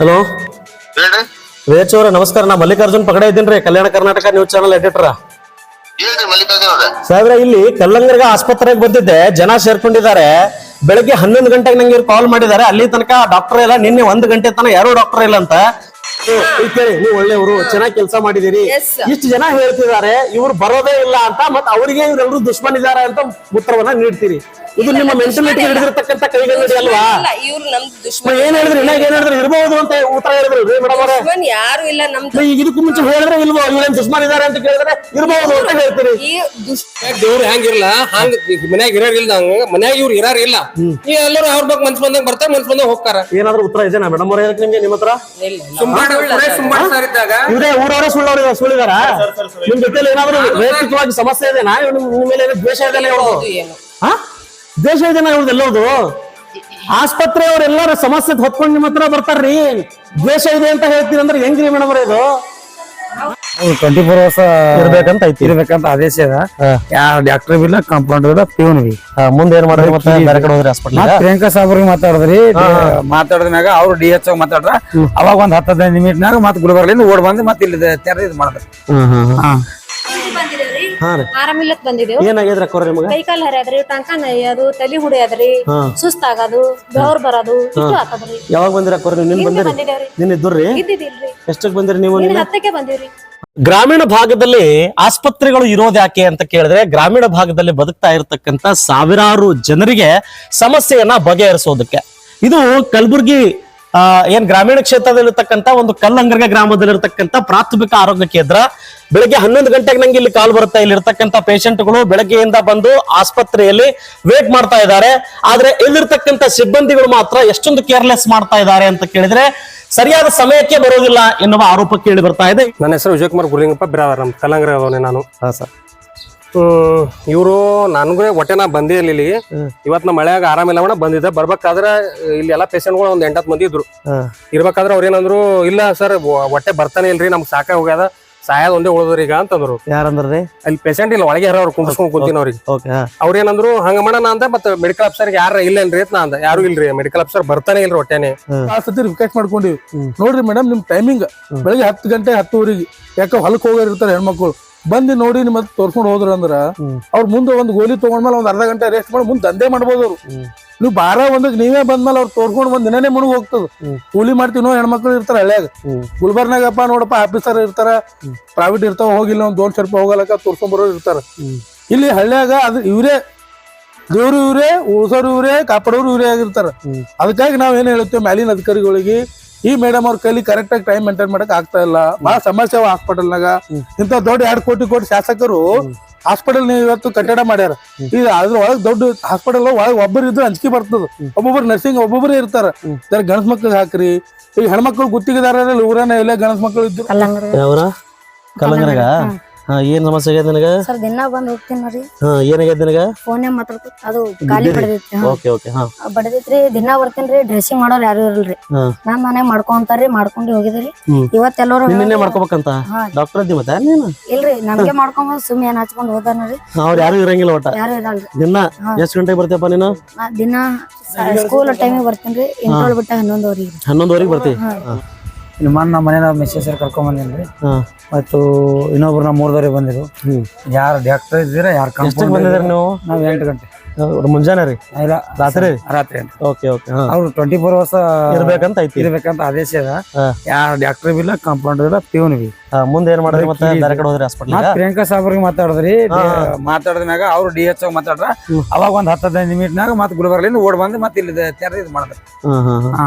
Hello ರೇಚು ಅವರ ನಮಸ್ಕಾರ. ನಾ ಮಲ್ಲಿಕಾರ್ಜುನ್ ಪಗಡೆ ಇದ್ದೀನಿ Kalyana Karnataka news channel editor. ಹೇಳ್ರಿ ಮಲ್ಲಿಕಾರ್ಜುನ ಅವ್ರೆ. ಸಾಹೇಬ್ರ ಇಲ್ಲಿ ಕಲ್ಲಂಗರ್ಗ ಆಸ್ಪತ್ರೆಗೆ ಬಂದಿದ್ದೆ. ಜನ ಸೇರ್ಕೊಂಡಿದ್ದಾರೆ. ಬೆಳಗ್ಗೆ ಹನ್ನೊಂದು ಗಂಟೆಗೆ ನಂಗೆ ಇವ್ರು ಕಾಲ್ ಮಾಡಿದ್ದಾರೆ. ಅಲ್ಲಿ ತನಕ ಡಾಕ್ಟರ್ ಇಲ್ಲ ನಿನ್ನೆ ಒಂದು ಗಂಟೆ ತನಕ ಯಾರೋ ಡಾಕ್ಟರ್ ಇಲ್ಲ ಅಂತ. ಕೇಳಿ ನೀವು ಒಳ್ಳೆಯವರು ಚೆನ್ನಾಗಿ ಕೆಲಸ ಮಾಡಿದಿರಿ. ಇಷ್ಟು ಜನ ಹೇಳ್ತಿದ್ದಾರೆ ಇವ್ರು ಬರೋದೇ ಇಲ್ಲ ಅಂತ ಮತ್ತೆ ಅವರಿಗೆ ಇವರೆಲ್ಲರೂ ದುಶ್ಮನ್ ಇದ್ದಾರೆ ಅಂತ ಉತ್ತರವನ್ನ ನೀಡ್ತೀರಿ. ಇದು ನಿಮ್ಮ ಮೆಂಟಲಿಟಿ ಹಿಡಿದಿರ್ತಕ್ಕಂಥ ಕೈಗನ್ನಡಿ ಅಲ್ವಾ? ಇಲ್ಲ ಇವ್ರು ನಮ್ದು ಮ- ದುಶ್ಮನ್ ಏನ್ ಹೇಳಿದ್ರಿ ಇನ್ನಾಗ ಏನ್ ಹೇಳಿದ್ರಿ ಇರ್ಬೋದು ಅಂತ ಉತ್ತರ ಹೇಳಿದ್ರಿ. ಮೇಡಮ್ ಅವರೇ. ದುಶ್ಮನ್ ಯಾರು ಇಲ್ಲ ನಮ್ದು ಈಗ ಇದಕ್ಕೂ ಮುಂಚೆ ಹೇಳಿದ್ರೆ ಇಲ್ವೋ? ಇವ್ರೇನ್ ದುಶ್ಮನ್ ಇದಾರೆ ಅಂತ ಕೇಳಿದ್ರೆ ಇರ್ಬೋದು ಅಂತ ಹೇಳ್ತೀರಿ. ಈ ದುಶ್ ದೇವ್ರು ಹಂಗಿರಲ್ಲ ಹಂಗ ಮನ್ಯಾಗ ಇರೋರ್ ಇಲ್ಲ ಹಂಗ ಮನ್ಯಾಗ ಇವ್ರು ಇರಾರ ಇಲ್ಲ. ಈ ಎಲ್ಲರೂ ಅವ್ರ ಬಗ್ಗೆ ಮನ್ಸ್ ಬಂದಾಗ ಬರ್ತಾರೆ ಮನ್ಸ್ ಬಂದಾಗ ಹೋಗ್ತಾರ. ಏನಾದ್ರು ಉತ್ತರ ಇದೆನಾ ಮೇಡಮ್ ಅವ್ರ ನಿಮ್ಗೆ ನಿಮ್ಮ ಹತ್ರ? ಇದ್ದಾಗ ಇವ್ರೇ ಊರವರೇ ಸುಳ್ಳವ್ರ ಸುಳ್ಳಿದಾರ? ನಿಮ್ ಜೊತೆಲಿ ಏನಾದ್ರು ವೈಯಕ್ತಿಕವಾಗಿ ಸಮಸ್ಯೆ ಇದೆನಾ ಇವ್ ನಿಮ್ ನಿಮ್ ಮೇಲೆ ಏನೋ ದ್ವೇಷ ಇದೆಯಲ್ಲ ಏನು? ಹಾ? ದ್ವೇಷ ಇದೆನಾ ಇವ್ರದ್ದು ಎಲ್ಲೋದು ಆಸ್ಪತ್ರೆ ಅವ್ರೆಲ್ಲಾರು ಸಮಸ್ಯೆ ಹೊತ್ಕೊಂಡು ನಿಮ್ಮ ಹತ್ರ ಬರ್ತಾರ್ರಿ. ದ್ವೇಷ ಇದೆ ಅಂತ ಹೇಳ್ತೀನಿ ಅಂದ್ರೆ ಹೆಂಗ್ರಿ ಮೇಡಮ್ ಅವ್ರ ಇದು? ಟ್ವೆಂಟಿ ಫೋರ್ ಅವರ್ಸ್ ಇರ್ಬೇಕಂತ ಐತಿ. ಇರ್ಬೇಕಂತ ಆದೇಶ ಅದ ಯಾರು ಡಾಕ್ಟರ್ ಬಿಲ್ಲ ಕಾಂಪೌಂಡ್ ಇಲ್ಲ ಪ್ಯೂನ್ ಬಿ ಮುಂದೆ ಏನ್ ಮಾಡಿದ್ರಿ ಮತ್ತೆ? ಬೇರೆ ಕಡೆ ಹೋದ್ರೆ ಹಾಸ್ಪಿಟಲ್ ಪ್ರಿಯಾಂಕಾ ಸಾಬ್ರಿಗೆ ಮಾತಾಡಿದ್ರಿ. ಮಾತಾಡಿದ ಮ್ಯಾಗ ಅವ್ರು ಡಿ ಎಚ್ ಮಾತಾಡ್ರ. ಅವಾಗ ಒಂದ್ ಹತ್ತು ಹದಿನೈದು ನಿಮಿಟ್ನಾಗ ಮತ್ ಗುಲ್ಬರ್ಗಿಂದ ಓಡ್ ಬಂದು ಮತ್ತೆ ಇಲ್ಲಿ ತೆರೆದ ಇದು ಮಾಡಿದ್ರು ಹಾ. ಬಂದಿದೇವ್ರಿ ಹಾ ರೀ. ಆರಾಮಿಲ್ಲಕ್ ಬಂದಿದೇವ್ ಏನಾಗಿದ್ರಿ ಅಕ್ಕೋರ ನಿಮಗ? ಕೈ ಕಾಲ್ ಹರಿಯಾದ್ರಿ ಟಂಕ ನಯ್ಯೋದು ತಲಿ ಹುಡಿಯೋದ್ರಿ ಹಾ. ಸುಸ್ತಾಗೋದು ಬೆವರ್ ಬರೋದು ಇಷ್ಟು ಆತದ್ರಿ. ಯಾವಾಗ ಬಂದಿರ ಕೊರ ನೀವು? ನಿನ್ನೆ ಬಂದಿರಿ? ಬಂದಿದೇವ್ರಿ ನಿನ್ನ ಇದ್ದುರ್ರಿ ಎಷ್ಟಕ್ಕೆ ಬಂದಿರಿ ನೀವು ನಿನ್ನ? ಹತ್ತಕ್ಕೆ ಬಂದಿವ್ರಿ. ಗ್ರಾಮೀಣ ಭಾಗದಲ್ಲಿ ಆಸ್ಪತ್ರೆಗಳು ಇರೋದು ಯಾಕೆ ಅಂತ ಕೇಳಿದ್ರೆ ಗ್ರಾಮೀಣ ಭಾಗದಲ್ಲಿ ಬದುಕ್ತಾ ಇರತಕ್ಕಂತ ಸಾವಿರಾರು ಜನರಿಗೆ ಸಮಸ್ಯೆಯನ್ನ ಬಗೆಹರಿಸೋದಕ್ಕೆ. ಇದು ಕಲಬುರ್ಗಿ ಏನ್ ಗ್ರಾಮೀಣ ಕ್ಷೇತ್ರದಲ್ಲಿರ್ತಕ್ಕಂಥ ಒಂದು ಕಲ್ಲಂಗರ್ಗ ಗ್ರಾಮದಲ್ಲಿರ್ತಕ್ಕಂಥ ಪ್ರಾಥಮಿಕ ಆರೋಗ್ಯ ಕೇಂದ್ರ. ಬೆಳಗ್ಗೆ ಹನ್ನೊಂದು ಗಂಟೆಗೆ ನಂಗೆ ಇಲ್ಲಿ ಕಾಲ್ ಬರುತ್ತೆ. ಇಲ್ಲಿ ಇರ್ತಕ್ಕಂತ ಪೇಷಂಟ್ಗಳು ಬೆಳಗ್ಗೆಯಿಂದ ಬಂದು ಆಸ್ಪತ್ರೆಯಲ್ಲಿ ವೇಟ್ ಮಾಡ್ತಾ ಇದ್ದಾರೆ. ಆದ್ರೆ ಇಲ್ಲಿರ್ತಕ್ಕಂಥ ಸಿಬ್ಬಂದಿಗಳು ಮಾತ್ರ ಎಷ್ಟೊಂದು ಕೇರ್ಲೆಸ್ ಮಾಡ್ತಾ ಇದ್ದಾರೆ ಅಂತ ಕೇಳಿದ್ರೆ ಸರಿಯಾದ ಸಮಯಕ್ಕೆ ಬರೋದಿಲ್ಲ ಎನ್ನುವ ಆರೋಪ ಕೇಳಿ ಬರ್ತಾ ಇದೆ. ನನ್ನ ಹೆಸರು ವಿಜಯಕುಮಾರ್ ಗುರುಲಿಂಗಪ್ಪ ಬಿರಾದಾರ ನಮ್ಮ ಕಲ್ಲಂಗ್ರ ಅವನೇ ನಾನು. ಹಾ ಸರ್. ಹ್ಮ್ ಇವರು ನನಗೂ ಹೊಟ್ಟೆ ನಾ ಬಂದೇ ಇಲ್ಲ ಇಲ್ಲಿ ಇವತ್ ನಾ ಮಳೆಯಾಗ ಆರಾಮಿಲ್ಲ ಮೇಡಮ್ ಬಂದಿದ್ದೆ. ಬರ್ಬೇಕಾದ್ರೆ ಇಲ್ಲಿ ಎಲ್ಲಾ ಪೇಷಂಟ್ಗಳು ಒಂದು ಎಂಟತ್ತು ಮಂದಿ ಇದ್ರು. ಇರ್ಬೇಕಾದ್ರೆ ಅವ್ರ ಏನಂದ್ರು ಇಲ್ಲ ಸರ್ ಹೊಟ್ಟೆ ಬರ್ತಾನೆ ಇಲ್ರಿ ನಮ್ಗೆ ಸಾಕಾಗ ಹೋಗ್ಯದ. ಸಾಯದ್ ಒಂದೇ ಉಳಿದ್ರಿ ಈಗ ಅಂತಂದ್ರು. ಯಾರಂದ್ರಿ ಅಲ್ಲಿ ಪೇಷಂಟ್ ಇಲ್ಲ ಒಳಗೆ ಯಾರು ಕುಂಡ್ಸ್ಕೊಂಡ್ ಕುಂತೀನಿ ಅವ್ರಿಗೆ ಓಕೆ ಅವ್ರ ಏನಂದ್ರು ಹಂಗ ಮಾಡೋಣ ಅಂತ ಮತ್ತೆ ಮೆಡಿಕಲ್ ಆಫೀಸರ್ ಯಾರ ಇಲ್ಲೇನ್ರಿ ಅಂತ ನಾ ಅಂದ. ಯಾರು ಇಲ್ರಿ ಮೆಡಿಕಲ್ ಆಫೀಸರ್ ಬರ್ತಾನೆ ಇಲ್ರಿ ಹೊಟ್ಟೆನೆ. ಆ ಸತಿ ರಿಕ್ವೆಸ್ಟ್ ಮಾಡ್ಕೊಂಡಿವಿ. ನೋಡ್ರಿ ಮೇಡಮ್ ನಿಮ್ ಟೈಮಿಂಗ್ ಬೆಳಿಗ್ಗೆ ಹತ್ತು ಗಂಟೆ ಹತ್ತುವರೆಗೆ ಯಾಕ ಹೊಲಕ್ ಹೋಗೋರ್ ಇರ್ತಾರೆ ಹೆಣ್ಮಕ್ಳು. ಬಂದು ನೋಡಿ ನಿಮ್ಮ ಮತ್ತೆ ತೋರ್ಸ್ಕೊಂಡು ಹೋದ್ರ ಅಂದ್ರ ಅವ್ರ ಮುಂದೆ ಒಂದು ಗೋಲಿ ತಗೊಂಡ್ಮೇಲೆ ಒಂದ್ ಅರ್ಧ ಗಂಟೆ ರೆಸ್ಟ್ ಮಾಡಿ ಮುಂದೆ ದಂಧೆ ಮಾಡ್ಬೋದು ಅವ್ರು. ನೀವು ಬಾರ ಒಂದಕ್ಕೆ ನೀವೇ ಬಂದ್ಮೇಲೆ ಅವ್ರು ತೋರ್ಸ್ಕೊಂಡು ಒಂದ್ ದಿನನೇ ಮುಳುಗ್ ಹೋಗ್ತದ. ಕೂಲಿ ಮಾಡ್ತೀವಿ ನೋ ಹೆಣ್ಮಕ್ಳು ಇರ್ತಾರ ಹಳ್ಯಾಗ. ಗುಲ್ಬರ್ನಾಗಪ್ಪ ನೋಡಪ್ಪ ಆಫೀಸರ್ ಇರ್ತಾರ ಪ್ರೈವೇಟ್ ಇರ್ತಾವ ಹೋಗಿಲ್ಲ ಒಂದ್ ದೊಡ್ಡ ರೂಪಾಯಿ ಹೋಗಲಕ್ಕ ತೋರ್ಸ್ಕೊಂಡ್ ಬರೋರು ಇರ್ತಾರ. ಇಲ್ಲಿ ಹಳ್ಯಾಗ ಅದ್ ಇವ್ರೇ ದೇವ್ರು ಇವ್ರೇ ಉಳ್ಸೋರು ಇವ್ರೇ ಕಾಪಾಡೋರು ಇವ್ರೇ ಆಗಿರ್ತಾರ. ಅದಕ್ಕಾಗಿ ನಾವ್ ಏನ್ ಹೇಳ್ತೇವೆ ಮ್ಯಾಲಿನ ಅಧಿಕಾರಿಗಳಿಗೆ ಈ ಮೇಡಮ್ ಅವ್ರ ಕೈಲಿ ಕರೆಕ್ಟ್ ಆಗಿ ಟೈಮ್ ಮೇಂಟೈನ್ ಮಾಡಕ್ ಆಗ್ತಾ ಇಲ್ಲ. ಬಹಳ ಸಮಸ್ಯೆ ಹಾಸ್ಪಿಟಲ್ ನಾಗ. ಇಂತ ದೊಡ್ಡ ಎರಡ್ ಕೋಟಿ ಕೋಟಿ ಶಾಸಕರು ಹಾಸ್ಪಿಟಲ್ ನೀವು ಇವತ್ತು ಕಟ್ಟಡ ಮಾಡ್ಯಾರ. ಈಗ ಅದ್ರ ಒಳಗ್ ದೊಡ್ಡ ಹಾಸ್ಪಿಟಲ್ ಒಳಗ್ ಒಬ್ಬರು ಇದ್ರೆ ಅಂಜಿಕೆ ಬರ್ತದ. ಒಬ್ಬೊಬ್ರು ನರ್ಸಿಂಗ್ ಒಬ್ಬೊಬ್ಬರೇ ಇರ್ತಾರ. ಜರ ಗಣಸ್ ಮಕ್ಳಿಗೆ ಹಾಕ್ರಿ. ಈಗ ಹೆಣ್ಮಕ್ಳು ಗುತ್ತಿಗೆದಾರ ಊರನ ಎಲ್ಲ ಗಣಸ್ ಮಕ್ಳು ಇದ್ರು. ಹಾ ಏನ್ ಸಮಸ್ಯೆ ಆಗ್ಯದ ನಿನಗ? ಸರ್ ದಿನ ಬಂದ್ ಹೋಗ್ತೀನಿ ಹಾ ಏನಾಗ್ಯದ ನಿನಗ? ಫೋನ್ ಮಾತಾಡ್ಕೊ ಅದು ಗಾಳಿ ಬಡದೈತಿ ಓಕೆ ಓಕೆ ಹಾ. ಬಡದೈತ್ರಿ ದಿನ ಬರ್ತೀನಿ ಡ್ರೆಸ್ಸಿಂಗ್ ಮಾಡೋರ್ ಯಾರು ಇರಲ್ರಿ. ಹಾ. ನಾನ್ ಮನೆ ಮಾಡ್ಕೊಂತಾರ್ರಿ ಮಾಡ್ಕೊಂಡು ಹೋಗಿದ್ರಿ. ಇವತ್ತ ಎಲ್ಲರೂ ನಿನ್ನೆ ಮಾಡ್ಕೋಬೇಕಂತ. ಡಾಕ್ಟರ್ ಅದಿ ಮತ್ತೆ ನೀನು? ಇಲ್ರಿ ನಮ್ಗೆ ಮಾಡ್ಕೊಂಡ್ ಸುಮ್ಮನೆ ಏನ್ ಹಚ್ಕೊಂಡ್ ಹೋದಾನ್ರಿ ಅವ್ರು ಯಾರು ಇರಂಗಿಲ್ಲ ಒಟ್ಟ? ಯಾರು ಇರಲ್ರಿ. ದಿನ ಎಷ್ಟ್ ಗಂಟೆಗೆ ಬರ್ತೀಯಪ್ಪ ನೀನು? ನಾ ದಿನ ಸ್ಕೂಲ್ ಟೈಮಿಗೆ ಬರ್ತೇನ್ರಿ ಎಂಟು ಬಿಟ್ಟ ಹನ್ನೊಂದುವರೆಗೆ. ಹನ್ನೊಂದುವರೆಗೆ ನಿಮ್ಮ ನಮ್ಮ ಮನೆಯಾಗ ಮೆಸೇಜ್ ಕರ್ಕೊಂಡ್ ರೀ ಹಾ. ಮತ್ತು ಇನ್ನೊಬ್ರು ನಮ್ಮ ಮೂರ್ದವ್ರಿಗೆ ಬಂದಿದ್ರು. ಯಾರು ಡಾಕ್ಟರ್ ಇದ್ದೀರಾ ಯಾರು ಕಂಪೌಂಡರ್ ಬಂದಿದ್ದೀರಿ ನೀವು? ನಾವು ಎಂಟು ಗಂಟೆ. ಮುಂಜಾನೆ ರೀ? ಇಲ್ಲ. ರಾತ್ರಿ ರಾತ್ರಿ ಅಂತ. ಓಕೆ ಓಕೆ ಹಾ. ಅವ್ರು ಟ್ವೆಂಟಿ ಫೋರ್ ಅವರ್ಸ್ ಇರ್ಬೇಕಂತ ಐತಿ. ಇರ್ಬೇಕಂತ ಆದೇಶ ಅದ ಯಾರು ಡಾಕ್ಟರ್ ಬಿಲ್ಲ ಕಾಂಪೌಂಡರ್ ಇಲ್ಲ ಪ್ಯೂನ್ ಬಿ. ಹಾ, ಮುಂದೆ ಏನ್ ಮಾಡಿದ್ರಿ ಮತ್ತೆ ಬೇರೆ ಕಡೆ ಹೋದ್ರಿ ಹಾಸ್ಪಿಟಲ್ ಪ್ರಿಯಾಂಕಾ ಸಾಬ್ರಿಗೆ ಮಾತಾಡಿದ್ರಿ. ಮಾತಾಡಿದ ಮ್ಯಾಗ ಅವ್ರು ಡಿ ಎಚ್ ಮಾತಾಡ್ರ. ಅವಾಗ ಒಂದ್ ಹತ್ತು ಹದಿನೈದು ನಿಮಿಟ್ನಾಗ ಮತ್ತೆ ಗುಲ್ಬರ್ಗಲಿಂದ ಓಡ್ ಬಂದು ಮತ್ತೆ ಇಲ್ಲಿ ತೆರೆದು ಇದು ಮಾಡಿದ್ರೆ ಹಾ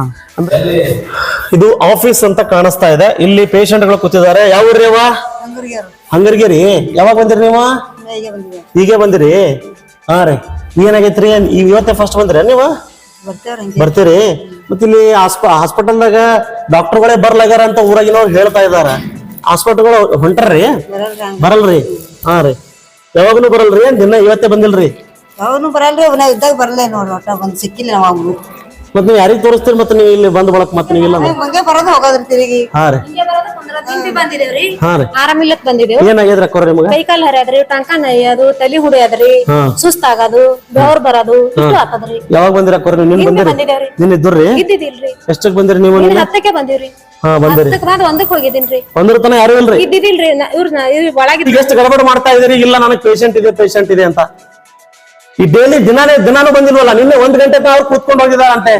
ಇದು ಆಫೀಸ್ ಅಂತ ಕಾಣಿಸ್ತಾ ಇದೆ. ಇಲ್ಲಿ ಪೇಷಂಟ್ಗಳು ಕೂತಿದ್ದಾರೆ. ಯಾವ ಊರ್ರಿ ಅವ? ಹಂಗರ್ಗೇರಿ. ಯಾವಾಗ ಬಂದಿರಿ ನೀವು? ಹೀಗೆ ಬಂದಿರಿ? ಹಾ ರೀ. ಏನಾಗೈತ್ರಿ? ಈಗ ಇವತ್ತೇ ಫಸ್ಟ್ ಬಂದ್ರಿ ನೀವು? ಬರ್ತೀರಿ? ಮತ್ತೆ ಇಲ್ಲಿ ಹಾಸ್ಪಿಟಲ್ದಾಗ ಡಾಕ್ಟರ್ಗಳೇ ಬರ್ಲಾಗ್ಯಾರ ಅಂತ ಊರಾಗಿನವ್ರು ಹೇಳ್ತಾ ಇದಾರ. ಹಾಸ್ಪಿಟಲ್ಗಳು ಹೊಂಟಾರ್ರಿ? ಬರಲ್ರಿ ಹಾ ರೀ. ಯಾವಾಗನು ಬರಲ್ರಿ ದಿನ ಇವತ್ತೇ ಬಂದಿಲ್ರಿ? ಅವನು ಬರಲ್ರಿ ಅವನ ಇದ್ದಾಗ ಬರಲ್ಲ ನೋಡ್ರಿ ಒಟ್ಟ ಬಂದ್ ಸಿಕ್ಕಿಲ್ಲ ನಾವು. ಮತ್ತೆ ನೀವು ಯಾರಿಗೆ ತೋರಿಸ್ತೀರಿ ಮತ್ತೆ ನೀವು ಇಲ್ಲಿ ಬಂದ್ ಬಳಕ್ ಮತ್ತೆ ನೀವಿಲ್ಲ ಒಳಗಿದ್ರಿ ಹಂಗೆ ಬರೋದು ಹೋಗೋದ್ರಿ ತಿರುಗಿ. ಹಾ ರೀ. ಆರಾಮಿಲ್ಲಕ್ ಬಂದಿದೇವ್. ಏನಾಗ್ಯದ್ರಿ ಅಕ್ಕೋರ ನಿಮಗ? ಕೈಕಾಲ ಹರಿಯಾದ್ರಿ ಟಂಕ ನಯ್ಯದು ತಲಿ ಹುಡಿಯಾದ್ರಿ. ಸುಸ್ತಾಗದು ಬೆವರ್ ಬರೋದು ಇಷ್ಟು ಆತದ್ರಿ. ಯಾವಾಗ ಬಂದಿರ ಅಕ್ಕೋರ ನೀವು? ನಿನ್ ಹಿಂದೆ ಬಂದಿರಿ? ನಿನ್ ಇದ್ದುರ್ರಿ ಇದ್ದಿದಿಲ್ರಿ ಎಷ್ಟಕ್ ಬಂದಿರಿ ನೀವು? ಹತ್ತಕ್ಕೆ ಬಂದಿವ್ರಿ. ಹಾ ಬಂದಿರಿ. ಹತ್ತಕ್ ಬಂದ್ ಒಂದಕ್ ಹೋಗಿದ್ದೀನ್ರಿ. ಒಂದ್ರ ತನ ಯಾರು ಇಲ್ರಿ? ಇದ್ದಿದಿಲ್ರಿ ಇವ್ರ ಒಳಗಿದ್ ಎಷ್ಟು ಗಡಬಡ ಮಾಡ್ತಾ ಇದೀರಿ? ಇಲ್ಲ ನನಗೆ ಪೇಷಂಟ್ ಇದೆ ಪೇಷಂಟ್ ಇದೆ ಅಂತ. ಈ ಡೈಲಿ ದಿನಾನೇ ದಿನಾನು ಬಂದಿಲ್ವಲ್ಲ? ನಿನ್ನೆ ಒಂದ್ ಗಂಟೆ ತನಕ ಅವ್ರು ಕೂತ್ಕೊಂಡು ಹೋಗಿದಾರಂತೆ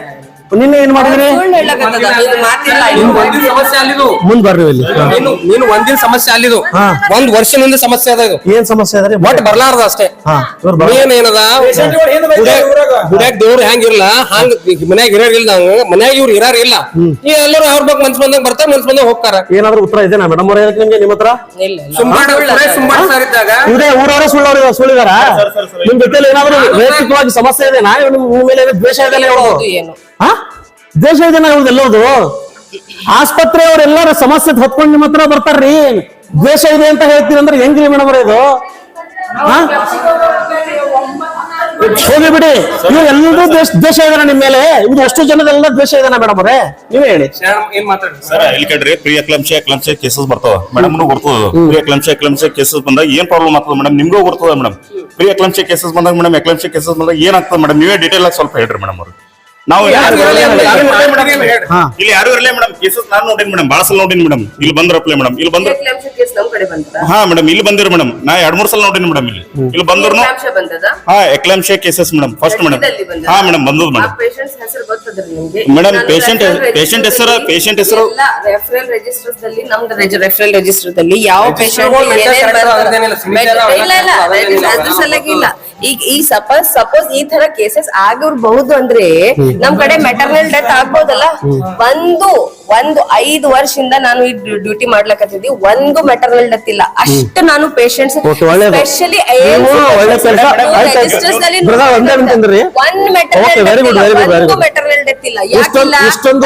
ನಿನ್ನೆ ಏನ್ ಮಾಡಿದ್ರಿ? ಮುಂದ್ ಬರ್ರಿ ಇಲ್ಲಿ. ನೀನು ನೀನು ಒಂದಿನ ಸಮಸ್ಯೆ ಅಲ್ಲಿದು. ಒಂದ್ ವರ್ಷದಿಂದ ಸಮಸ್ಯೆ ಅದ ಇದು. ಏನ್ ಸಮಸ್ಯೆ ಅದ್ರಿ ಒಟ್ ಬರ್ಲಾರ್ದ ಅಷ್ಟೇ. ಹಾ ಇವ್ರು ಮೇನ್ ಏನದ? ಗುಡ್ಯಾಗ ದೇವ್ರ ಹೆಂಗಿರ್ಲ ಹಂಗ ಮನ್ಯಾಗ ಇರೋರಿಲ್ಲ ಇಲ್ಲ ಮನ್ಯಾಗ ಇವ್ರು ಇರಾರ ಇಲ್ಲ. ಈ ಎಲ್ಲರೂ ಅವ್ರ ಬಗ್ಗೆ ಮನ್ಸ್ ಬಂದಾಗ ಬರ್ತಾರೆ ಮನ್ಸ್ ಬಂದಾಗ ಹೋಗ್ತಾರ. ಏನಾದ್ರು ಉತ್ತರ ಇದೆನಾ ಮೇಡಮ್ ಅವ್ರ ಹೇಳಕ್ ನಿಮ್ಗೆ ನಿಮ್ಮ ಹತ್ರ? ಇದೇ ಊರವರೇ ಸುಳ್ಳವ್ರ ಸುಳ್ಳಿದಾರ? ನಿಮ್ ಜೊತೆ ಏನಾದ್ರು ವೈಯಕ್ತಿಕವಾಗಿ ಸಮಸ್ಯೆ ಇದೆ ನಾ ನಿಮ್ ನಿಮ್ಮ ಮೇಲೆ ದ್ವೇಷ ಇದೆ ಇವ್ರದ್ದು ಏನು? ಹಾ? ಇದೆನಾ ಇವ್ರದ್ದು ಎಲ್ಲೋದು. ಆಸ್ಪತ್ರೆ ಅವ್ರೆಲ್ಲಾರ ಸಮಸ್ಯೆ ಹೊತ್ಕೊಂಡು ನಿಮ್ಮ ಹತ್ರ ಬರ್ತಾರ್ರಿ. ದ್ವೇಷ ಇದೆ ಅಂತ ಹೇಳ್ತೀರಿ ಅಂದ್ರೆ ಹೆಂಗ್ರಿ ಮೇಡಮ್ ಇದು? ಹೋಗಿ ಬಿಡಿ. ಇವ್ರು ಎಲ್ಲರೂ ದ್ವೇಷ ದ್ವೇಷ ಇದೆನಾ ನಿಮ್ ಮೇಲೆ. ಇದು ಅಷ್ಟು ಜನದೆಲ್ಲ ದ್ವೇಷ ಇದಾನ ಮೇಡಮ್ ಅವ್ರೆ ನೀವೇ ಹೇಳಿ. ಸರ್ ಇಲ್ಲಿ ಕಡ್ರಿ ಪ್ರಿಯ ಕ್ಲಂಶ ಕ್ಲಂಶ ಕೇಸಸ್ ಬರ್ತಾವ. ಮೇಡಮ್ ಬರ್ತದ. ಪ್ರಿಯ ಕ್ಲಂಶ ಕ್ಲಂಶ ಕೇಸಸ್ ಬಂದಾಗ ಏನ್ ಪ್ರಾಬ್ಲಮ್ ಆಗ್ತದ ಮೇಡಮ್? ನಿಮ್ಗೂ ಬರ್ತದ ಮೇಡಮ್. ಪ್ರಿಯ ಕ್ಲಂಶ ಕೇಸಸ್ ಬಂದಾಗ ಮೇಡಮ್ ಎಕ್ಲಂಶ ಕೇಸಸ್ ಬಂದಾಗ ಏನಾಗ್ತದೆ ಆಗ್ತದ ಮೇಡಮ್? ನೀವೇ ಡೀಟೇಲ್ ಆಗಿ ಸ್ವಲ್ಪ ಹೇಳ್ರಿ ಮೇಡಮ್ ಅವ್ರು. ನಾವು ಯಾರು ಇರಲ್ಲ ಮೇಡಮ್ ಹಾ ಇಲ್ಲಿ ಯಾರು ಇರಲ್ಲ ಮೇಡಮ್? ಕೇಸಸ್ ನಾನು ನೋಡಿನಿ ಮೇಡಮ್. ಬಹಳ ಸಲ ನೋಡಿನಿ ಮೇಡಮ್. ಇಲ್ಲಿ ಬಂದ್ರಪ್ಲೇ ಮೇಡಮ್. ಇಲ್ಲಿ ಬಂದ್ರ ಅಂಶ ಕೇಸ್ ನಮ್ ಕಡೆ ಬಂದದ ಹಾ ಮೇಡಮ್ ಇಲ್ಲಿ ಬಂದಿರ ಮೇಡಮ್. ನಾ ಎರಡ್ ಮೂರ್ ಸಲ ನೋಡಿನಿ ಮೇಡಮ್ ಇಲ್ಲಿ. ಇಲ್ಲಿ ಬಂದ್ರು ಅಂಶ ಬಂದದ? ಹಾ eclampsia cases madam. First madam. ರಕ್ತದಲ್ಲಿ ಬಂದದ? ಹಾ ಮೇಡಮ್ ಬಂದದ್ ಆ ಮೇಡಮ್ ಪೇಷಂಟ್ಸ್ ಹೆಸರು ಗೊತ್ತದ್ರಿ ನಿಮ್ಗೆ? Madam, ನಾನು patient- patient ಹೆಸರು- patient ಹೆಸರು- ರೆಫರಲ್ ರಿಜಿಸ್ಟರ್ಸ್ ದಲ್ಲಿ ನಮ್ದು ರೆಫರಲ್ ರಿಜಿಸ್ಟರ್ ದಲ್ಲಿ ಯಾವ ಗಳು ಅದ್ರದ್ದೇನಿಲ್ಲ, ಇಲ್ಲ. ಇಲ್ಲ. ಅದ್ರ ಇಲ್ಲ. ಈಗ ಈ ಸಪೋಸ್ ಸಪೋಸ್ ಈ ತರ ಕೇಸಸ್ ಆಗಿರ್ಬಹುದು ಅಂದ್ರೆ ನಮ್ ಕಡೆ ಮೆಟರ್ನಲ್ ಡೆತ್ ಆಗ್ಬೋದಲ್ಲ? ಒಂದು ಒಂದು ಐದು ವರ್ಷದಿಂದ ನಾನು ಈ ಡ್ಯೂಟಿ ಮಾಡ್ಲಕತ್ತಿದ್ವಿ. ಒಂದು ಮೆಟರ್ನಲ್ ಡೆತ್ ಇಲ್ಲ. ಅಷ್ಟು ನಾನು ಪೇಷಂಟ್ಸ್. ಸ್ಪೆಷಲಿ ಒಂದೇ ಮೆಟರ್ನಲ್ ಡೆತ್ ಇಲ್ಲ. ಯಾಕಿಲ್ಲ?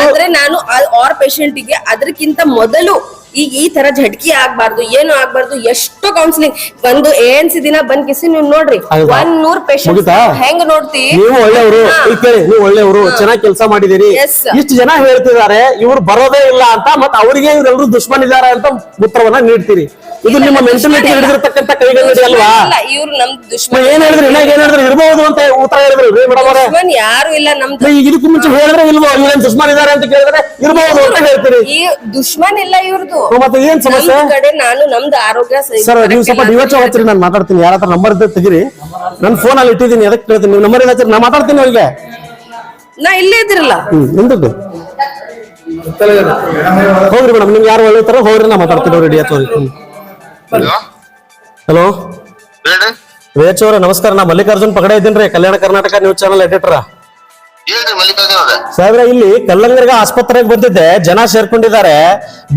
ಅಂದ್ರೆ ನಾನು ಆರ್ ಪೇಷಂಟ್ಗೆ ಅದಕ್ಕಿಂತ ಮೊದಲು ಈಗ ಈ ತರ ಝಟ್ಕಿ ಆಗ್ಬಾರ್ದು ಏನು ಆಗ್ಬಾರ್ದು ಎಷ್ಟು ಕೌನ್ಸಿಲಿಂಗ್ ಬಂದು ಏನ್ಸಿ ದಿನ ಬಂದ್ ಕಿಸಿ ನೀವು ನೋಡ್ರಿ? ಒಂದ್ ನೂರ್ ಪೇಷಂಟ್? ಹೆಂಗ್ ನೋಡ್ತಿ? ನೀವು ಒಳ್ಳೆಯವರು ಕೇಳಿ ನೀವು ಒಳ್ಳೆಯವರು ಚೆನ್ನಾಗಿ ಕೆಲಸ ಮಾಡಿದಿರಿ. ಇಷ್ಟು ಜನ ಹೇಳ್ತಿದ್ದಾರೆ ಇವ್ರು ಬರೋದೇ ಇಲ್ಲ ಅಂತ ಮತ್ತೆ ಅವರಿಗೆ ಇವರೆಲ್ಲರೂ ದುಶ್ಮನ್ ಇದಾರೆ ಅಂತ ಉತ್ತರವನ್ನ ನೀಡ್ತೀರಿ. ಇದು ನಿಮ್ಮ ಮೆಂಟಾಲಿಟಿ ಹಿಡಿದಿರ್ತಕ್ಕಂಥ ಕೈಗನ್ನಡಿ ಅಲ್ವಾ? ಇವ್ರು ನಮ್ ದುಷ್ಮನ್ ದುಶ್ಮನ್ ಏನ್ ಹೇಳಿದ್ರಿ ಏನ್ ಹೇಳಿದ್ರಿ ಇರ್ಬೋದು ಅಂತ ಉತ್ತರ ಹೇಳಿದ್ರಿ. ಮೇಡಮ್ ಅವರೇ. ಯಾರು ಇಲ್ಲ ನಮ್ದು ಈಗ ಇದಕ್ಕೂ ಮುಂಚೆ ಹೇಳಿದ್ರೆ ಇಲ್ವೋ? ಇವ್ರೇನ್ ದುಶ್ಮನ್ ಇದಾರೆ ಅಂತ ಕೇಳಿದ್ರೆ ಇರ್ಬೋದು ಅಂತ ಹೇಳ್ತೀರಿ. ಈ ದುಶ್ಮನ್ ಇಲ್ಲ ಇವ್ರದ್ದು ಮತ್ತೆ ಏನ್ ಸಮಸ್ಯೆ? ಕಡೆ ನಾನು ನಮ್ದು ಆರೋಗ್ಯ ಸರ್ ನೀವು ಸ್ವಲ್ಪ ಇಲ್ಲ ಡಿವಚ್ ಹಚ್ಚಿರಿ ನಾನು ಮಾತಾಡ್ತೀನಿ. ಯಾರ ಹತ್ರ ನಂಬರ್ ಇದ್ದರೆ ತೆಗಿರಿ. ನನ್ನ ಫೋನ್ ಅಲ್ಲಿ ಇಟ್ಟಿದ್ದೀನಿ ಅದಕ್ಕೆ ಕೇಳ್ತೀನಿ. ನೀವು ನಂಬರ್ ಹಚ್ಚಿರಿ? ನಾ ಮಾತಾಡ್ತೀನಿ ಅವ್ರಿಗೆ. ನಾ ಇಲ್ಲೇ ಇದ್ರಲ್ಲ. ಹ್ಮ್ ನಿಮ್ದು ಹೋಗ್ರಿ ಮೇಡಮ್ ನಿಮ್ಗೆ ಯಾರು ಒಳ್ಳೆ ತರ ಹೋಗ್ರಿ ನಾ ಮಾತಾಡ್ತೀನಿ ರೆಡಿ ಆಯ್ತು ಹಲೋ? ವಿವೇಚ್ ಅವರೇ ನಮಸ್ಕಾರ. ನಾ ಮಲ್ಲಿಕಾರ್ಜುನ್ ಪಗಡೆ ಇದ್ದೀನಿ Kalyana Karnataka news channel editor ಅವ್ರೆ ಸಾಹೇಬ್ರೆ, ಇಲ್ಲಿ ಕಲ್ಲಂಗರ್ಗ ಆಸ್ಪತ್ರೆಗೆ ಬಂದಿದ್ದೆ ಜನ ಸೇರ್ಕೊಂಡಿದ್ದಾರೆ.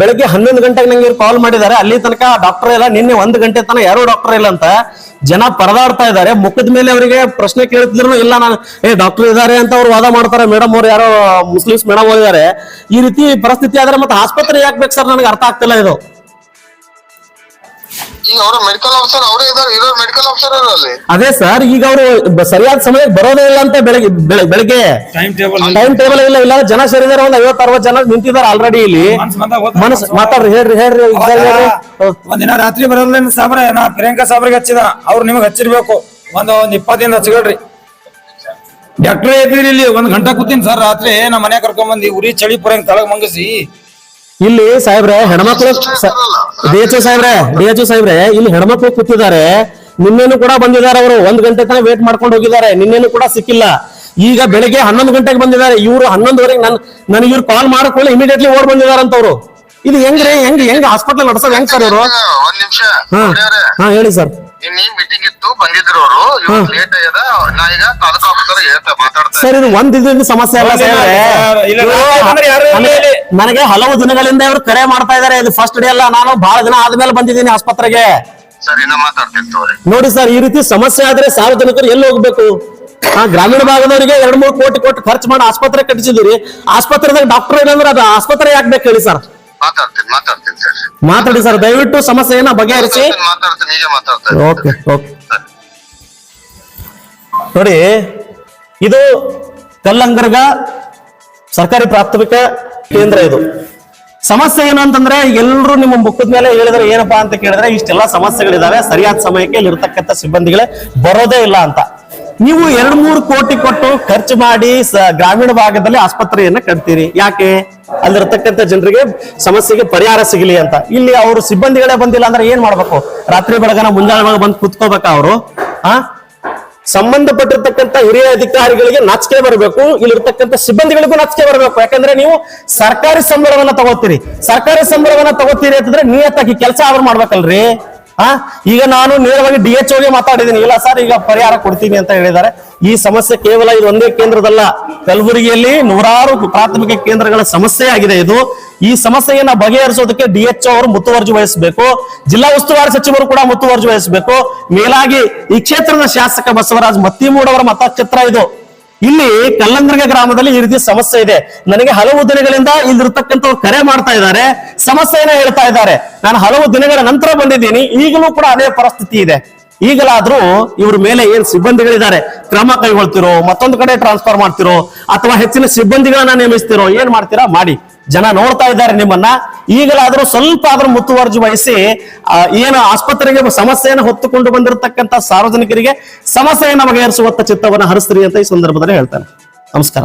ಬೆಳಗ್ಗೆ ಹನ್ನೊಂದು ಗಂಟೆಗೆ ನಂಗೆ ಕಾಲ್ ಮಾಡಿದ್ದಾರೆ. ಅಲ್ಲಿ ತನಕ ಡಾಕ್ಟರ್ ಇಲ್ಲ, ನಿನ್ನೆ ಒಂದು ಗಂಟೆ ತನಕ ಯಾರು ಡಾಕ್ಟರ್ ಇಲ್ಲ ಅಂತ ಜನ ಪರದಾಡ್ತಾ ಇದ್ದಾರೆ. ಮುಖದ ಮೇಲೆ ಅವರಿಗೆ ಪ್ರಶ್ನೆ ಕೇಳ್ತಿದ್ರು ಇಲ್ಲ, ನಾನು, ಏ ಡಾಕ್ಟರ್ ಇದ್ದಾರೆ ಅಂತ ಅವ್ರು ವಾದ ಮಾಡ್ತಾರೆ. ಮೇಡಮ್ ಅವ್ರು ಯಾರೋ, ಮುಸ್ಲಿಮ್ಸ್ ಮೇಡಮ್ ಹೋಗಿದ್ದಾರೆ ಈ ರೀತಿ ಪರಿಸ್ಥಿತಿ ಆದ್ರೆ ಮತ್ತೆ ಆಸ್ಪತ್ರೆ ಯಾಕೆ ಬೇಕು ಸರ್? ನನಗೆ ಅರ್ಥ ಆಗ್ತಿಲ್ಲ ಇದು. ಈಗ ಅವರು ಮೆಡಿಕಲ್ ಆಫೀಸರ್ ಅವರೇ ಇದಾರೆ ಇರೋ ಮೆಡಿಕಲ್ ಆಫೀಸರ್ ಅಲ್ಲಿ. ಅದೇ ಸರ್ ಈಗ ಅವರು ಸರಿಯಾದ ಸಮಯಕ್ಕೆ ಬರೋದೇ ಇಲ್ಲ ಅಂತ ಬೆಳಗ್ಗೆ ಬೆಳ- ಬೆಳಗ್ಗೆ. ಟೈಮ್ ಟೇಬಲ್ ಇಲ್ಲ. ಇಲ್ಲ ಜನ ಸೇರಿದಾರೆ ಒಂದ್ ಐವತ್ ಅರವತ್ ಜನ ನಿಂತಿದ್ದಾರೆ ಆಲ್ರೆಡಿ ಇಲ್ಲಿ. ಮನಸ್ ಮಾತಾಡ್ರಿ ಹೇಳ್ರಿ ಹೇಳ್ರಿ ಸರಿ ಹೇಳ್ರಿ. ಹ್ಮ್. ಒಂದಿನ ರಾತ್ರಿ ಬರಲ್ಲ ಸಾಬ್ರೆ ನಾ ಪ್ರಿಯಾಂಕಾ ಸಾಬ್ರಿಗೆ ಹಚ್ಚಿದ ಅವ್ರು ನಿಮಗ್ ಹಚ್ಚಿರ್ಬೇಕು. ಒಂದ್ ಒಂದ್ ಇಪ್ಪತ್ತಿಂದ ಹಚ್ಕೊಳ್ರಿ. ಡಾಕ್ಟ್ರೇ ಇದ್ದೀರಿ ಇಲ್ಲಿ ಒಂದ್ ಗಂಟೆ ಕೂತೀನಿ ಸರ್ ರಾತ್ರಿ. ನಮ್ಮ ಮನೆ ಕರ್ಕೊಂಡ್ ಬಂದಿ ಉರಿ ಚಳಿ ಪುರಂಗ್ ತಳಗ್ ಮಂಗಿಸಿ. ಇಲ್ಲಿ ಸಾಹೇಬ್ರೆ ಹೆಣ್ಮಕ್ಳು ಡಿ ಎಚ್ ಸಾಹೇಬ್ರೆ ಡಿ ಎಚ್ ಸಾಹೇಬ್ರೆ ಇಲ್ಲಿ ಹೆಣ್ಮಕ್ಳು ಕೂತಿದ್ದಾರೆ. ನಿನ್ನೇನು ಕೂಡ ಬಂದಿದ್ದಾರೆ ಅವರು. ಒಂದ್ ಗಂಟೆ ತನಕ ವೇಟ್ ಮಾಡ್ಕೊಂಡು ಹೋಗಿದ್ದಾರೆ. ನಿನ್ನೇನು ಕೂಡ ಸಿಕ್ಕಿಲ್ಲ. ಈಗ ಬೆಳಿಗ್ಗೆ ಹನ್ನೊಂದು ಗಂಟೆಗೆ ಬಂದಿದ್ದಾರೆ. ಇವರು ಹನ್ನೊಂದುವರೆಗೆ ನನ್ ನನಗೆ ಇವ್ರು ಕಾಲ್ ಮಾಡ್ಕೊಳ್ಳಿ ಇಮಿಡಿಯೇಟ್ಲಿ ಓಡ್ ಬಂದಿದ್ದಾರೆ ಅಂತ ಅವರು ಇದು ಹೆಂಗ್ರಿ? ಹೆಂಗ್ ಹೆಂಗ್ ಹಾಸ್ಪಿಟಲ್ ನಡೆಸೋದು ಹೆಂಗ್ ಸರ್ ಇವರು? ಒಂದ್ ನಿಮಿಷ ಹಾ ಹಾ ಹೇಳಿ ಸರ್ ಮೀಟಿಂಗ್ ಇತ್ತು ಬಂದಿದ್ರು ಅವರು. ಇವತ್ತು ಲೇಟ್ ಆಗ್ಯದ. ನಾ ಈಗ ತಾಲೂಕು ಆಫೀಸರ್ ಹೇಳ್ತಾ ಮಾತಾಡ್ತಾ ಸರ್ ಇದು ಒಂದ್ ಸಮಸ್ಯೆ ಅಲ್ಲ ಸಾಹೇಬ್ರೆ. ನನಗೆ- ಹಲವು ದಿನಗಳಿಂದ ಇವರು ಕರೆ ಮಾಡ್ತಾ ಇದಾರೆ. ಇದು ಫಸ್ಟ್ ಡೇ ಅಲ್ಲ. ನಾನು ಬಹಳ ದಿನ ಆದ್ಮೇಲೆ ಬಂದಿದ್ದೀನಿ ಆಸ್ಪತ್ರೆಗೆ. ನೋಡಿ ಸರ್ ಈ ರೀತಿ ಸಮಸ್ಯೆ ಆದ್ರೆ ಸಾರ್ವಜನಿಕರು ಎಲ್ಲಿ ಹೋಗ್ಬೇಕು? ಆ ಗ್ರಾಮೀಣ ಭಾಗದವರಿಗೆ ಎರಡ್ ಮೂರು ಕೋಟಿ ಕೋಟಿ ಖರ್ಚು ಮಾಡಿ ಆಸ್ಪತ್ರೆ ಕಟ್ಟಿಸಿದಿರಿ ಆಸ್ಪತ್ರೆದಾಗ ಡಾಕ್ಟರ್ ಇಲ್ಲಂದ್ರೆ ಅದು ಆಸ್ಪತ್ರೆ ಯಾಕೆ ಬೇಕು ಹೇಳಿ ಸರ್? ಮಾತಾಡ್ತೀನಿ ಮಾತಾಡ್ತೀನಿ ಸರ್. ಮಾತಾಡಿ ಸರ್ ದಯವಿಟ್ಟು ಸಮಸ್ಯೆಯನ್ನ ಬಗೆಹರಿಸಿ. Okay okay. ನೋಡಿ ಇದು ಕಲ್ಲಂಗರ್ಗ ಸರ್ಕಾರಿ ಪ್ರಾಥಮಿಕ ಕೇಂದ್ರ ಇದು. ಸಮಸ್ಯೆ ಏನು ಅಂತಂದ್ರೆ ಎಲ್ಲರೂ ನಿಮ್ಮ ಮುಖದ ಮೇಲೆ ಹೇಳಿದ್ರೆ ಏನಪ್ಪಾ ಅಂತ ಕೇಳಿದ್ರೆ ಇಷ್ಟೆಲ್ಲ ಸಮಸ್ಯೆಗಳಿದಾವೆ. ಸರಿಯಾದ ಸಮಯಕ್ಕೆ ಇಲ್ಲಿರ್ತಕ್ಕಂಥ ಸಿಬ್ಬಂದಿಗಳೇ ಬರೋದೇ ಇಲ್ಲ ಅಂತ. ನೀವು ಎರಡ್ ಮೂರು ಕೋಟಿ ಕೊಟ್ಟು ಖರ್ಚು ಮಾಡಿ ಗ್ರಾಮೀಣ ಭಾಗದಲ್ಲಿ ಆಸ್ಪತ್ರೆಯನ್ನ ಕಟ್ತೀರಿ. ಯಾಕೆ? ಅಲ್ಲಿರ್ತಕ್ಕಂಥ ಜನರಿಗೆ ಸಮಸ್ಯೆಗೆ ಪರಿಹಾರ ಸಿಗಲಿ ಅಂತ. ಇಲ್ಲಿ ಅವರು ಸಿಬ್ಬಂದಿಗಳೇ ಬಂದಿಲ್ಲ ಅಂದ್ರೆ ಏನ್ ಮಾಡ್ಬೇಕು? ರಾತ್ರಿ ಬೆಳಗನ ಮುಂಜಾನೆ ಬಂದು ಕುತ್ಕೋಬೇಕಾ ಅವರು? ಆ? ಸಂಬಂಧಪಟ್ಟಿರ್ತಕ್ಕಂಥ ಹಿರಿಯ ಅಧಿಕಾರಿಗಳಿಗೆ ನಾಚಿಕೆ ಬರಬೇಕು, ಇಲ್ಲಿರ್ತಕ್ಕಂಥ ಸಿಬ್ಬಂದಿಗಳಿಗೂ ನಾಚಿಕೆ ಬರಬೇಕು. ಯಾಕಂದ್ರೆ ನೀವು ಸರ್ಕಾರಿ ಸಂಬಳವನ್ನ ತಗೋತೀರಿ. ಸರ್ಕಾರಿ ಸಂಬಳವನ್ನ ತಗೋತೀರಿ ಅಂತಂದ್ರೆ ನಿಯತ್ತಾಗಿ ಕೆಲಸ ಅವ್ರು ಮಾಡ್ಬೇಕಲ್ರಿ? ಆ? ಈಗ ನಾನು ನೇರವಾಗಿ ಡಿ ಎಚ್ ಓಗೆ ಮಾತಾಡಿದ್ದೀನಿ. ಇಲ್ಲ ಸರ್, ಈಗ ಪರಿಹಾರ ಕೊಡ್ತೀನಿ ಅಂತ ಹೇಳಿದ್ದಾರೆ. ಈ ಸಮಸ್ಯೆ ಕೇವಲ ಇದು ಒಂದೇ ಕೇಂದ್ರದಲ್ಲ. ಕಲಬುರಗಿಯಲ್ಲಿ ನೂರಾರು ಪ್ರಾಥಮಿಕ ಕೇಂದ್ರಗಳ ಸಮಸ್ಯೆ ಆಗಿದೆ ಇದು. ಈ ಸಮಸ್ಯೆಯನ್ನ ಬಗೆಹರಿಸೋದಕ್ಕೆ ಡಿ ಎಚ್ ಅವರು ಮುತುವರ್ಜಿ ವಹಿಸಬೇಕು. ಜಿಲ್ಲಾ ಉಸ್ತುವಾರಿ ಸಚಿವರು ಕೂಡ ಮುತುವರ್ಜಿ ವಹಿಸಬೇಕು. ಮೇಲಾಗಿ ಈ ಕ್ಷೇತ್ರದ ಶಾಸಕ ಬಸವರಾಜ್ ಮತ್ತಿಮೂಡವರ ಮತಕ್ಷೇತ್ರ ಇದು. ಇಲ್ಲಿ ಕಲ್ಲಂಗರ್ಗ ಗ್ರಾಮದಲ್ಲಿ ಈ ರೀತಿ ಸಮಸ್ಯೆ ಇದೆ. ನನಗೆ ಹಲವು ದಿನಗಳಿಂದ ಇಲ್ಲಿರ್ತಕ್ಕಂಥವ್ರು ಕರೆ ಮಾಡ್ತಾ ಇದ್ದಾರೆ. ಸಮಸ್ಯೆಯನ್ನ ಹೇಳ್ತಾ ಇದ್ದಾರೆ. ನಾನು ಹಲವು ದಿನಗಳ ನಂತರ ಬಂದಿದ್ದೀನಿ. ಈಗಲೂ ಕೂಡ ಅದೇ ಪರಿಸ್ಥಿತಿ ಇದೆ. ಈಗಲಾದ್ರೂ ಇವ್ರ ಮೇಲೆ ಏನ್ ಸಿಬ್ಬಂದಿಗಳಿದ್ದಾರೆ, ಕ್ರಮ ಕೈಗೊಳ್ತಿರೋ, ಮತ್ತೊಂದು ಕಡೆ ಟ್ರಾನ್ಸ್ಫರ್ ಮಾಡ್ತಿರೋ, ಅಥವಾ ಹೆಚ್ಚಿನ ಸಿಬ್ಬಂದಿಗಳನ್ನ ನೇಮಿಸ್ತಿರೋ, ಏನ್ ಮಾಡ್ತೀರಾ? ಮಾಡಿ. ಜನ ನೋಡ್ತಾ ಇದ್ದಾರೆ ನಿಮ್ಮನ್ನ. ಈಗಲಾದ್ರೂ ಸ್ವಲ್ಪ ಆದ್ರೂ ಮುತುವರ್ಜಿ ವಹಿಸಿ ಏನು ಆಸ್ಪತ್ರೆಗೆ ಸಮಸ್ಯೆಯನ್ನು ಹೊತ್ತುಕೊಂಡು ಬಂದಿರತಕ್ಕಂತ ಸಾರ್ವಜನಿಕರಿಗೆ ಸಮಸ್ಯೆಯನ್ನು ಬಗೆಹರಿಸುವತ್ತ ಚಿತ್ತವನ್ನು ಹರಿಸ್ತೀರಿ ಅಂತ ಈ ಸಂದರ್ಭದಲ್ಲಿ ಹೇಳ್ತಾನೆ. ನಮಸ್ಕಾರ.